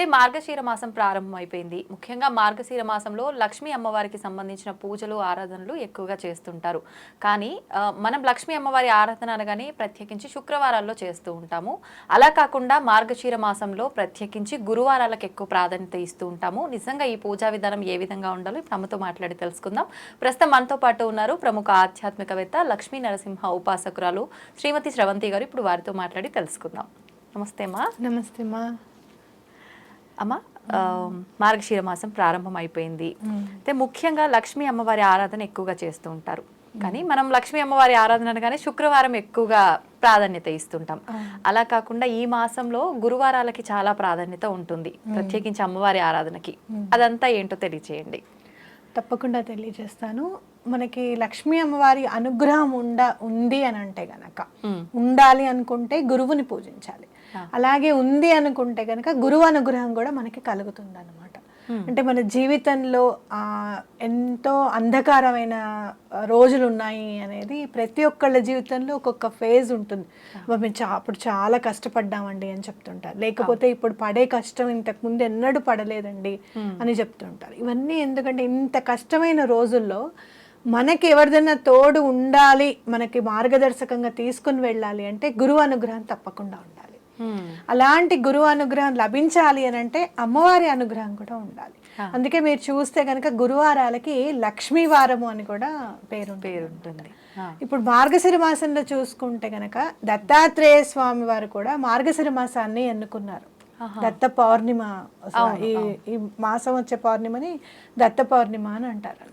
అయితే మార్గశీర మాసం ప్రారంభం అయిపోయింది ముఖ్యంగా మార్గశీర మాసంలో లక్ష్మీ అమ్మవారికి సంబంధించిన పూజలు ఆరాధనలు ఎక్కువగా చేస్తుంటారు. కానీ మనం లక్ష్మీ అమ్మవారి ఆరాధన అనగానే ప్రత్యేకించి శుక్రవారాల్లో చేస్తూ ఉంటాము. అలా కాకుండా మార్గశీర మాసంలో ప్రత్యేకించి గురువారాలకు ఎక్కువ ప్రాధాన్యత ఇస్తూ ఉంటాము. నిజంగా ఈ పూజా విధానం ఏ విధంగా ఉండాలో తమతో మాట్లాడి తెలుసుకుందాం. ప్రస్తుతం మనతో పాటు ఉన్నారు ప్రముఖ ఆధ్యాత్మికవేత్త లక్ష్మీ నరసింహ ఉపాసకురాలు శ్రీమతి స్రవంతి గారు. ఇప్పుడు వారితో మాట్లాడి తెలుసుకుందాం. నమస్తే మా నమస్తే మా అమ్మ మార్గశీర మాసం ప్రారంభం అయిపోయింది అయితే ముఖ్యంగా లక్ష్మీ అమ్మవారి ఆరాధన ఎక్కువగా చేస్తూ ఉంటారు. కానీ మనం లక్ష్మీ అమ్మవారి ఆరాధన అనగానే శుక్రవారం ఎక్కువగా ప్రాధాన్యత ఇస్తుంటాం. అలా కాకుండా ఈ మాసంలో గురువారాలకి చాలా ప్రాధాన్యత ఉంటుంది. ప్రత్యేకించి అమ్మవారి ఆరాధనకి. అదంతా ఏంటో తెలియచేయండి. తప్పకుండా తెలియజేస్తాను. మనకి లక్ష్మీ అమ్మవారి అనుగ్రహం ఉండ ఉంది అని అంటే గనక. ఉండాలి అనుకుంటే గురువుని పూజించాలి. అలాగే ఉంది అనుకుంటే గనక గురువు అనుగ్రహం కూడా మనకి కలుగుతుంది అనమాట అంటే మన జీవితంలో ఆ, ఎంతో అంధకారమైన రోజులు ఉన్నాయి అనేది ప్రతి ఒక్కళ్ళ జీవితంలో ఒక్కొక్క ఫేజ్ ఉంటుంది. అబ్బా, మేము చా అప్పుడు చాలా కష్టపడ్డామండి అని చెప్తుంటారు. లేకపోతే ఇప్పుడు పడే కష్టం ఇంతకు ముందు ఎన్నడూ పడలేదండి అని చెప్తుంటారు. ఇవన్నీ ఎందుకంటే ఇంత కష్టమైన రోజుల్లో మనకి ఎవరిదైనా తోడు ఉండాలి మనకి మార్గదర్శకంగా తీసుకుని వెళ్ళాలి అంటే గురువు అనుగ్రహం తప్పకుండా ఉండాలి. అలాంటి గురువు అనుగ్రహం లభించాలి అని అంటే అమ్మవారి అనుగ్రహం కూడా ఉండాలి. అందుకే మీరు చూస్తే కనుక గురువారాలకి లక్ష్మీ వారము అని కూడా పేరు పేరుంటుంది. ఆ. ఇప్పుడు మార్గశిర మాసంలో చూసుకుంటే గనక దత్తాత్రేయ స్వామి వారు కూడా మార్గశిర మాసాన్ని ఎన్నుకున్నారు. దత్త పౌర్ణిమ ఈ మాసం వచ్చే పౌర్ణిమని దత్త పౌర్ణిమ అని అంటారు.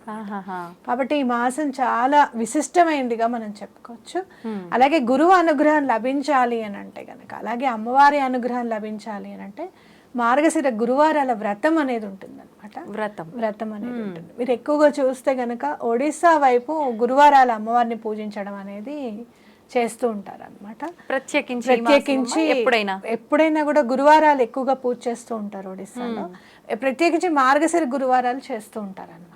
కాబట్టి ఈ మాసం చాలా విశిష్టమైనదిగా మనం చెప్పుకోవచ్చు. అలాగే గురువు అనుగ్రహం లభించాలి అని అంటే గనక అలాగే అమ్మవారి అనుగ్రహం లభించాలి అని అంటే మార్గశిర గురువారాల వ్రతం అనేది ఉంటుంది అనమాట వ్రతం. వ్రతం అనేది ఉంటుంది. మీరు ఎక్కువగా చూస్తే గనక ఒడిస్సా వైపు గురువారాల అమ్మవారిని పూజించడం అనేది చేస్తూ ఉంటారు అనమాట ప్రత్యేకించి? ప్రత్యేకించి ఎప్పుడైనా? ఎప్పుడైనా కూడా గురువారాలు ఎక్కువగా పూజ చేస్తూ ఉంటారు ఒడిస్సాలో. ప్రత్యేకించి మార్గశిర గురువారాలు చేస్తూ ఉంటారు అనమాట.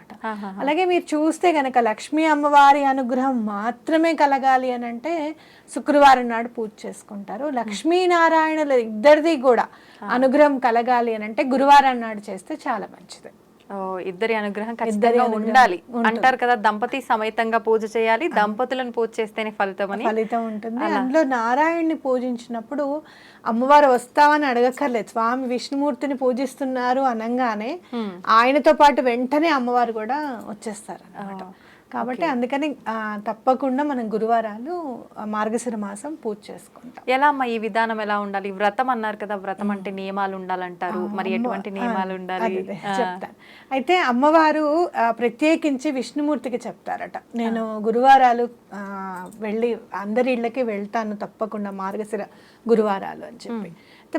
అలాగే మీరు చూస్తే గనక లక్ష్మీ అమ్మవారి అనుగ్రహం మాత్రమే కలగాలి అని అంటే శుక్రవారం నాడు పూజ చేసుకుంటారు. లక్ష్మీనారాయణుల ఇద్దరిది కూడా అనుగ్రహం కలగాలి అని అంటే గురువారం నాడు చేస్తే చాలా మంచిది. ఇద్దరి అనుగ్రహం ఖచ్చితంగా ఉండాలి. అంటారు కదా దంపతి సమేతంగా పూజ చేయాలి దంపతులను పూజ చేస్తేనే ఫలితం అని. ఫలితం ఉంటుంది. అందులో నారాయణ్ని పూజించినప్పుడు అమ్మవారు వస్తామని అడగక్కర్లేదు. స్వామి విష్ణుమూర్తిని పూజిస్తున్నారు అనగానే ఆయనతో పాటు వెంటనే అమ్మవారు కూడా వచ్చేస్తారు అన్నమాట కాబట్టి అందుకని తప్పకుండా మనం గురువారాలు మార్గశిర మాసం పూజ చేసుకుంటాం. ఎలా అమ్మా ఈ విధానం ఎలా ఉండాలి? వ్రతం అన్నారు కదా వ్రతం అంటే నియమాలు ఉండాలంటారు. మరి ఎటువంటి నియమాలు ఉండాలి? చెప్తాను. అయితే అమ్మవారు ప్రత్యేకించి విష్ణుమూర్తికి చెప్తారట. నేను గురువారాలు వెళ్ళి అందరి ఇళ్ళకి వెళ్తాను తప్పకుండా మార్గశిర గురువారాలు అని చెప్పి.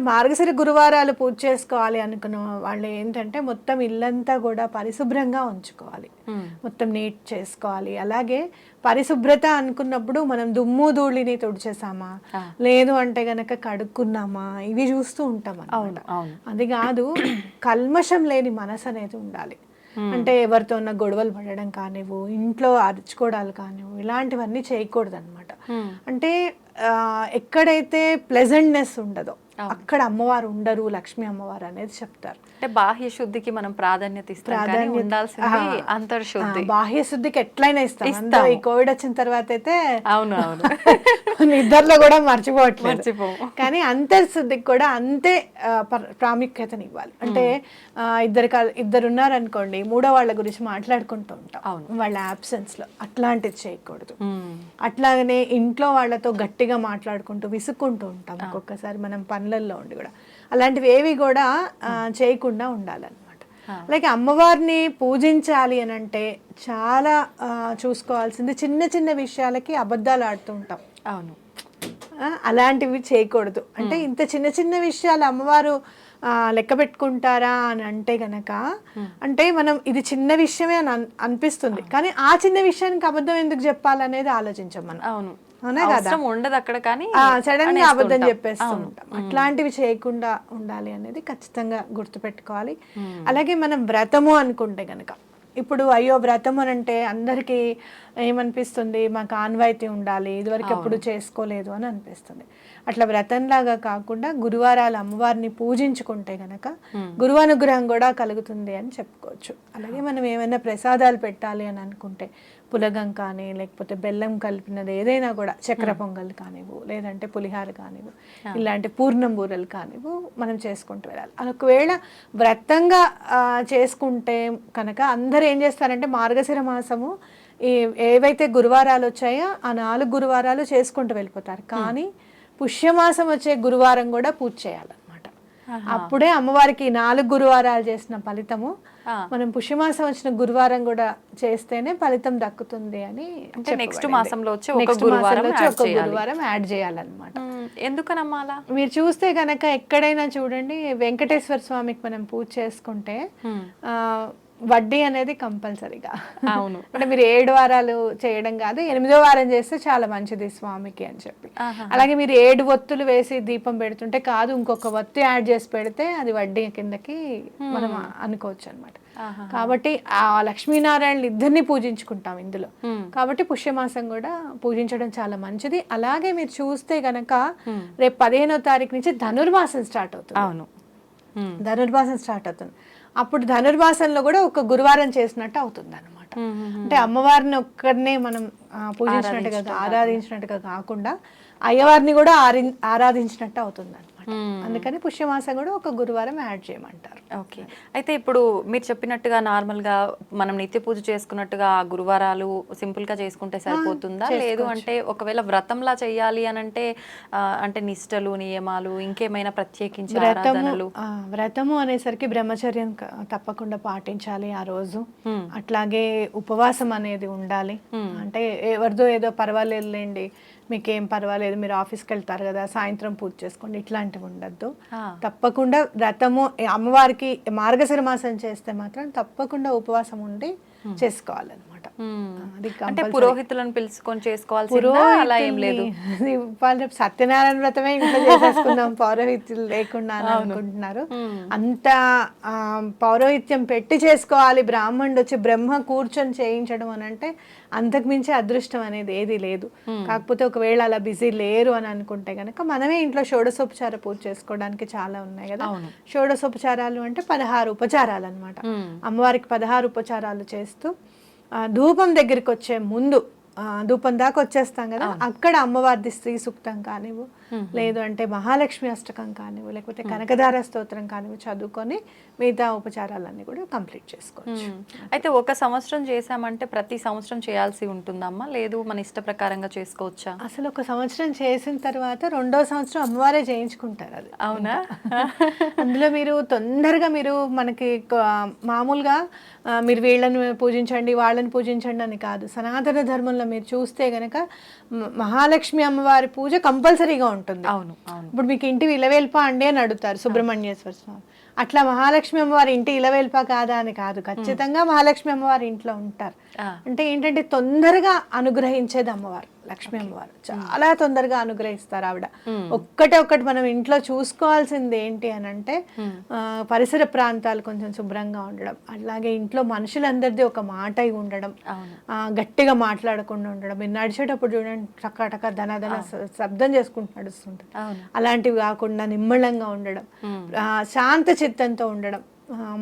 మార్గశిర గురువారాలు పూజ చేసుకోవాలి అనుకున్న వాళ్ళు ఏంటంటే మొత్తం ఇల్లంతా కూడా పరిశుభ్రంగా ఉంచుకోవాలి. మ్మ్. మొత్తం నీట్ చేసుకోవాలి. అలాగే పరిశుభ్రత అనుకున్నప్పుడు మనం దుమ్ము ధూళిని తుడిచేసామా? లేదు అంటే గనక కడుక్కున్నామా? ఇవి చూస్తూ ఉంటాం అన్నమాట. అవును అది కాదు కల్మషం లేని మనసు అనేది ఉండాలి. అంటే ఎవరితో ఉన్న గొడవలు పడడం కానివ్వు ఇంట్లో అరుచుకోవడాలు కానివ్వు ఇలాంటివన్నీ చేయకూడదు అనమాట అంటే ఆ, ఎక్కడైతే ప్లెజెంట్నెస్ ఉండదో అక్కడ అమ్మవారు ఉండరు లక్ష్మీ అమ్మవారు అనేది చెప్తారు. అంటే బాహ్య శుద్ధికి మనం ప్రాధాన్యత ఇస్తాం ఉండాల్సింది అంతర్శుద్ధి. బాహ్య శుద్ధికి ఎట్లయినా ఇస్తాం. ఈ కోవిడ్ వచ్చిన తర్వాత అయితే అవును అవును. నిద్రలో కూడా మర్చిపోవట్లేదు. మర్చిపోము. కానీ అంతర్శుద్ధికి కూడా అంతే ప్రాముఖ్యతని ఇవ్వాలి. అంటే ఇద్దరు ఇద్దరు ఉన్నారనుకోండి మూడో వాళ్ళ గురించి మాట్లాడుకుంటూ ఉంటాం. వాళ్ళ absence లో. అట్లాంటిది చేయకూడదు. అట్లాగనే ఇంట్లో వాళ్ళతో గట్టిగా మాట్లాడుకుంటూ విసుక్కుంటూ ఉంటాం. ఒక్కొక్కసారి మనం పనులలో ఉండి కూడా. అలాంటివి ఏవి కూడా చేయకుండా ఉండాలన్నమాట. అలాగే అమ్మవారిని పూజించాలి అని అంటే చాలా చూసుకోవాల్సింది చిన్న చిన్న విషయాలకి అబద్ధాలు ఆడుతూ ఉంటాం. అవును. అలాంటివి చేయకూడదు. అంటే ఇంత చిన్న చిన్న విషయాలు అమ్మవారు లెక్క పెట్టుకుంటారా అని అంటే గనక అంటే మనం ఇది చిన్న విషయమే అని అన్- అనిపిస్తుంది. కానీ ఆ చిన్న విషయానికి అబద్ధం ఎందుకు చెప్పాలనేది ఆలోచించాం మనం. అవును. అవసరం ఉండదు అక్కడ కానీ సడన్గా అబద్ధం. చెప్పేస్తూ. ఉంటాం. అట్లాంటివి చేయకుండా ఉండాలి అనేది ఖచ్చితంగా గుర్తుపెట్టుకోవాలి. అలాగే మనం వ్రతము అనుకుంటే గనక ఇప్పుడు అయ్యో వ్రతం అని అంటే అందరికీ ఏమనిపిస్తుంది? మాకు ఆన్వాయితీ ఉండాలి ఇదివరకు ఎప్పుడు చేసుకోలేదు అని అనిపిస్తుంది. అట్లా వ్రతంలాగా కాకుండా గురువారాలు అమ్మవారిని పూజించుకుంటే గనక గురువానుగ్రహం కూడా కలుగుతుంది అని చెప్పుకోవచ్చు. అలాగే మనం ఏమైనా ప్రసాదాలు పెట్టాలి అని అనుకుంటే పులగం కానీ లేకపోతే బెల్లం కలిపినది ఏదైనా కూడా చక్కెర పొంగల్ కానివ్వు లేదంటే పులిహార కానివ్వు ఇలాంటి పూర్ణం బూరలు కానివ్వు మనం చేసుకుంటూ వెళ్ళాలి. అది ఒకవేళ వ్రతంగా చేసుకుంటే కనుక అందరూ ఏం చేస్తారంటే మార్గశిర మాసము ఈ ఏవైతే గురువారాలు వచ్చాయో ఆ నాలుగు గురువారాలు చేసుకుంటూ వెళ్ళిపోతారు. కానీ పుష్యమాసం వచ్చే గురువారం కూడా పూజ చేయాలన్నమాట అప్పుడే అమ్మవారికి నాలుగు గురువారాలు చేసిన ఫలితము. మనం పుష్యమాసం వచ్చిన గురువారం కూడా చేస్తేనే ఫలితం దక్కుతుంది అని అంటే చెప్పబడింది. మాసంలో వచ్చే ఒక గురువారం యాడ్ చేయాలన్నమాట. ఎందుకనమ్మా అలా మీరు చూస్తే కనుక ఎక్కడైనా చూడండి వెంకటేశ్వర స్వామికి మనం పూజ చేసుకుంటే వడ్డీ అనేది కంపల్సరీగా అవును. అంటే మీరు ఏడు వారాలు చేయడం కాదు ఎనిమిదో వారం చేస్తే చాలా మంచిది స్వామికి అని చెప్పి. అలాగే మీరు ఏడు ఒత్తులు వేసి దీపం పెడుతుంటే కాదు ఇంకొక ఒత్తి యాడ్ చేసి పెడితే అది వడ్డీ కిందకి మనం అనుకోవచ్చు అనమాట. కాబట్టి ఆ లక్ష్మీనారాయణ ఇద్దరిని పూజించుకుంటాం ఇందులో. కాబట్టి పుష్యమాసం కూడా పూజించడం చాలా మంచిది అలాగే మీరు చూస్తే గనక రేపు పదిహేనో తారీఖు నుంచి ధనుర్మాసం స్టార్ట్ అవుతుంది అవును. ధనుర్మాసం స్టార్ట్ అవుతుంది అప్పుడు ధనుర్మాసంలో కూడా ఒక గురువారం చేసినట్టు అవుతుంది అనమాట. అంటే అమ్మవారిని ఒక్కరినే మనం పూజించినట్టుగా ఆరాధించినట్టుగా కాకుండా అయ్యవారిని కూడా ఆరి ఆరాధించినట్టు అవుతుంది అనమాట. అందుకని పుష్యమాసం కూడా ఒక గురువారం యాడ్ చేయమంటారు. ఓకే. అయితే ఇప్పుడు మీరు చెప్పినట్టుగా నార్మల్గా మనం నిత్య పూజ చేసుకున్నట్టుగా ఆ గురువారాలు సింపుల్గా చేసుకుంటే సరిపోతుందా? లేదు అంటే ఒకవేళ వ్రతంలా చేయాలి అని అంటే అంటే నిష్టలు నియమాలు ఇంకేమైనా ప్రత్యేకించి వ్రతము ఆరాధనలు? ఆ, వ్రతము అనేసరికి బ్రహ్మచర్యం తప్పకుండా పాటించాలి ఆ రోజు. అట్లాగే ఉపవాసం అనేది ఉండాలి. అంటే ఎవరిదో ఏదో పర్వాలేదులేండి మీకేం పర్వాలేదు మీరు ఆఫీస్కి వెళ్తారు కదా సాయంత్రం పూజ చేసుకోండి ఇట్లాంటివి ఉండద్దు. తప్పకుండా వ్రతము అమ్మవారికి మార్గశిర మాసం చేస్తే మాత్రం తప్పకుండా ఉపవాసం ఉండి చేసుకోవాలన్నమాట. అంటే compulsory. పురోహితులను పిలుచుకొని చేసుకోవాల్సిందా? అలా ఏం లేదు. రేపు సత్యనారాయణ వ్రతమే ఇంట్లో చేసేసుకుందాం పౌరోహిత్యులు లేకుండా అని అనుకుంటున్నారు. అంత ఆ, పౌరోహిత్యం పెట్టి చేసుకోవాలి బ్రాహ్మణుడు వచ్చి బ్రహ్మ కూర్చొని చేయించడం అని అంటే అంతకు మించి అదృష్టం అనేది ఏది లేదు. కాకపోతే ఒకవేళ అలా బిజీ లేరు అని అనుకుంటే కనుక మనమే ఇంట్లో షోడశోపచార పూజ చేసుకోవడానికి చాలా ఉన్నాయి కదా. అవును. షోడశోపచారాలు అంటే పదహారు ఉపచారాలు అనమాట మ్మ్. అమ్మవారికి పదహారు ఉపచారాలు చేస్తూ ధూపం దగ్గరికి వచ్చే ముందు ధూపం దాకా వచ్చేస్తాం కదా. అక్కడ అమ్మవారిది స్త్రీ సూక్తం కానివ్వు లేదు అంటే మహాలక్ష్మి అష్టకం కానివ్వు లేకపోతే కనకదార స్తోత్రం కానివ్వు చదువుకొని మిగతా ఉపచారాలన్నీ కూడా కంప్లీట్ చేసుకోవచ్చు. అయితే ఒక సంవత్సరం చేసామంటే ప్రతి సంవత్సరం చేయాల్సి ఉంటుందమ్మా? లేదు మన ఇష్ట ప్రకారంగా చేసుకోవచ్చా? అసలు ఒక సంవత్సరం చేసిన తర్వాత రెండో సంవత్సరం అమ్మవారే చేయించుకుంటారు అది. అవునా? అందులో మీరు తొందరగా మీరు మనకి మామూలుగా మీరు వీళ్ళని పూజించండి వాళ్ళని పూజించండి అని కాదు. సనాతన ధర్మంలో మీరు చూస్తే గనక మహాలక్ష్మి అమ్మవారి పూజ కంపల్సరీగా ఉంటుంది. అవును ఇప్పుడు మీకు ఇంటి ఇలవేల్పా అండి అని అడుగుతారు సుబ్రహ్మణ్యేశ్వర స్వామి. అట్లా మహాలక్ష్మి అమ్మవారి ఇంటి ఇలవేల్పా కాదా అని కాదు. ఖచ్చితంగా మహాలక్ష్మి అమ్మవారి ఇంట్లో ఉంటారు. అంటే ఏంటంటే తొందరగా అనుగ్రహించేది అమ్మవారు. లక్ష్మీ అమ్మవారు. చాలా తొందరగా అనుగ్రహిస్తారు ఆవిడ. ఒక్కటే ఒక్కటి మనం ఇంట్లో చూసుకోవాల్సింది ఏంటి అని అంటే ఆ, పరిసర ప్రాంతాలు కొంచెం శుభ్రంగా ఉండడం అలాగే ఇంట్లో మనుషులందరిది ఒక మాట అయి ఉండడం గట్టిగా మాట్లాడకుండా ఉండడం. మీరు నడిచేటప్పుడు చూడండి టక టక ధన ధన శ- శబ్దం చేసుకుంటూ నడుస్తుంటారు అలాంటివి కాకుండా నిమ్మళంగా ఉండడం శాంత చిత్తంతో ఉండడం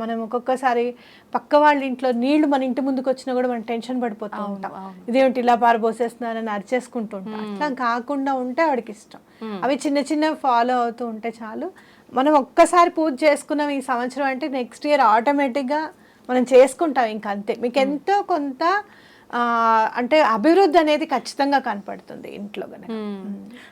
మనం ఒక్కొక్కసారి పక్క వాళ్ళ ఇంట్లో నీళ్ళు మన ఇంటి ముందుకు వచ్చినా కూడా మనం టెన్షన్ పడిపోతూ ఉంటాం. ఇదేమిటి ఇలా పారబోసేస్తున్నారని అరిచేసుకుంటూ ఉంటాం. అట్లా కాకుండా ఉంటే ఆవిడకి ఇష్టం. అవి చిన్న చిన్న ఫాలో అవుతూ ఉంటే చాలు. మనం ఒక్కసారి పూజ చేసుకున్నాం ఈ సంవత్సరం అంటే నెక్స్ట్ ఇయర్ ఆటోమేటిక్గా మనం చేసుకుంటాం ఇంకా అంతే. మీకు ఎంతో కొంత అంటే అభివృద్ధి అనేది ఖచ్చితంగా కనపడుతుంది ఇంట్లో కనుక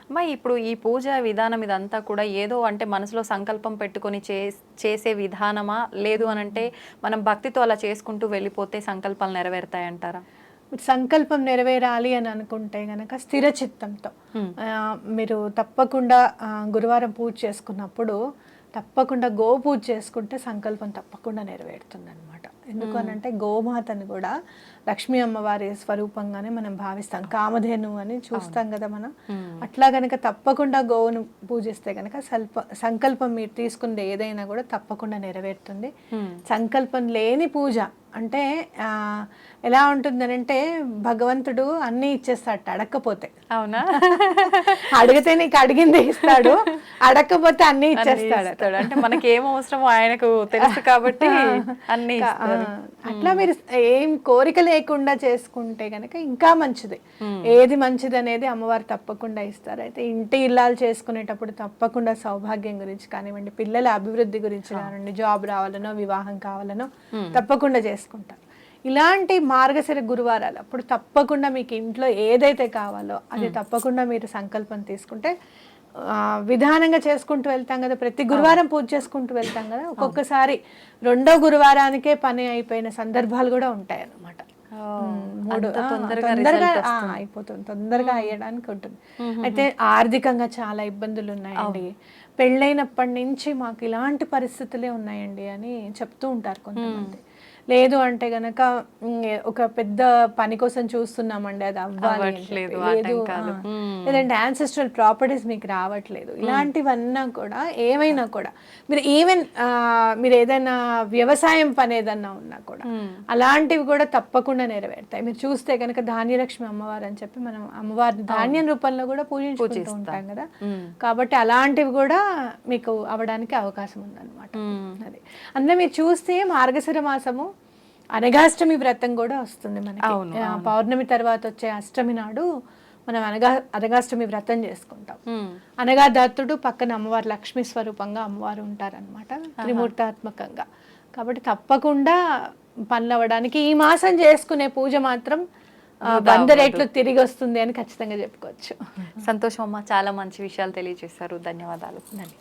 అమ్మా ఇప్పుడు ఈ పూజ విధానం ఇదంతా కూడా ఏదో అంటే మనసులో సంకల్పం పెట్టుకొని చే చేసే విధానమా? లేదు అని అంటే మనం భక్తితో అలా చేసుకుంటూ వెళ్ళిపోతే సంకల్పాలు నెరవేరుతాయంటారా? మీరు సంకల్పం నెరవేరాలి అని అనుకుంటే గనక స్థిర చిత్తంతో. మీరు తప్పకుండా గురువారం పూజ చేసుకున్నప్పుడు తప్పకుండా గో పూజ చేసుకుంటే సంకల్పం తప్పకుండా నెరవేరుతుంది అనమాట ఎందుకు అని అంటే గోమాతను కూడా లక్ష్మీ అమ్మవారి స్వరూపంగానే మనం భావిస్తాం. కామధేను అని చూస్తాం కదా మనం. అట్లా కనుక తప్పకుండా గోవును పూజిస్తే కనుక స్వల్ప సంకల్పం మీరు తీసుకుంది ఏదైనా కూడా తప్పకుండా నెరవేరుతుంది. సంకల్పం లేని పూజ అంటే ఆ, ఎలా ఉంటుందనంటే భగవంతుడు అన్నీ ఇచ్చేస్తాడు అడగకపోతే అవునా? అడిగితే నీకు అడిగింది ఇస్తాడు అడగకపోతే అన్ని ఇచ్చేస్తాడు. అంటే మనకి ఏం అవసరమో ఆయనకు తెలుసు కాబట్టి అన్ని. అట్లా మీరు ఏం కోరిక లేకుండా చేసుకుంటే గనక ఇంకా మంచిది. ఏది మంచిది అనేది అమ్మవారు తప్పకుండా ఇస్తారు. అయితే ఇంటి ఇల్లాలు చేసుకునేటప్పుడు తప్పకుండా సౌభాగ్యం గురించి కానివ్వండి పిల్లల అభివృద్ధి గురించి కానివ్వండి జాబ్ రావాలనో వివాహం కావాలనో తప్పకుండా చేసుకుంటారు. ఇలాంటి మార్గశిర గురువారాలు అప్పుడు తప్పకుండా మీకు ఇంట్లో ఏదైతే కావాలో అది తప్పకుండా మీరు సంకల్పం తీసుకుంటే విధానంగా చేసుకుంటూ వెళ్తాం కదా ప్రతి గురువారం పూజ చేసుకుంటూ వెళ్తాం కదా ఒక్కొక్కసారి రెండో గురువారానికే పని అయిపోయిన సందర్భాలు కూడా ఉంటాయి అన్నమాట తొందరగా అయిపోతుంది. తొందరగా అయ్యడానికి ఉంటుంది. అయితే ఆర్థికంగా చాలా ఇబ్బందులు ఉన్నాయండి. పెళ్ళైనప్పటి నుంచి మాకు ఇలాంటి పరిస్థితులే ఉన్నాయండి అని చెప్తూ ఉంటారు కొంతమంది. లేదు అంటే గనక ఒక పెద్ద పని కోసం చూస్తున్నామండి అది అవ్వాలి లేదు లేదంటే యాన్సెస్ట్రల్ ప్రాపర్టీస్ మీకు రావట్లేదు. ఇలాంటివన్నా కూడా ఏమైనా కూడా మీరు ఈవెన్ మీరు ఏదైనా వ్యవసాయం పని ఏదన్నా ఉన్నా కూడా అలాంటివి కూడా తప్పకుండా నెరవేరుతాయి. మీరు చూస్తే కనుక ధాన్యలక్ష్మి అమ్మవారు అని చెప్పి మనం అమ్మవారిని ధాన్యం రూపంలో కూడా పూజించుకుంటూ ఉంటాం కదా. కాబట్టి అలాంటివి కూడా మీకు అవడానికి అవకాశం ఉందన్నమాట. అది. అందులో మీరు చూస్తే మార్గశిర మాసము అనగాష్టమి వ్రతం కూడా వస్తుంది మనకి. పౌర్ణమి తర్వాత వచ్చే అష్టమి నాడు మనం అనగా అనగాష్టమి వ్రతం చేసుకుంటాం. అనగా దత్తుడు పక్కన అమ్మవారు లక్ష్మీ స్వరూపంగా అమ్మవారు ఉంటారనమాట త్రిమూర్తాత్మకంగా. కాబట్టి తప్పకుండా పనులు అవ్వడానికి ఈ మాసం చేసుకునే పూజ మాత్రం వంద రెట్లు తిరిగి వస్తుంది అని ఖచ్చితంగా చెప్పుకోవచ్చు. సంతోషం అమ్మ చాలా మంచి విషయాలు తెలియజేశారు. ధన్యవాదాలు. ధన్యవాదాలు.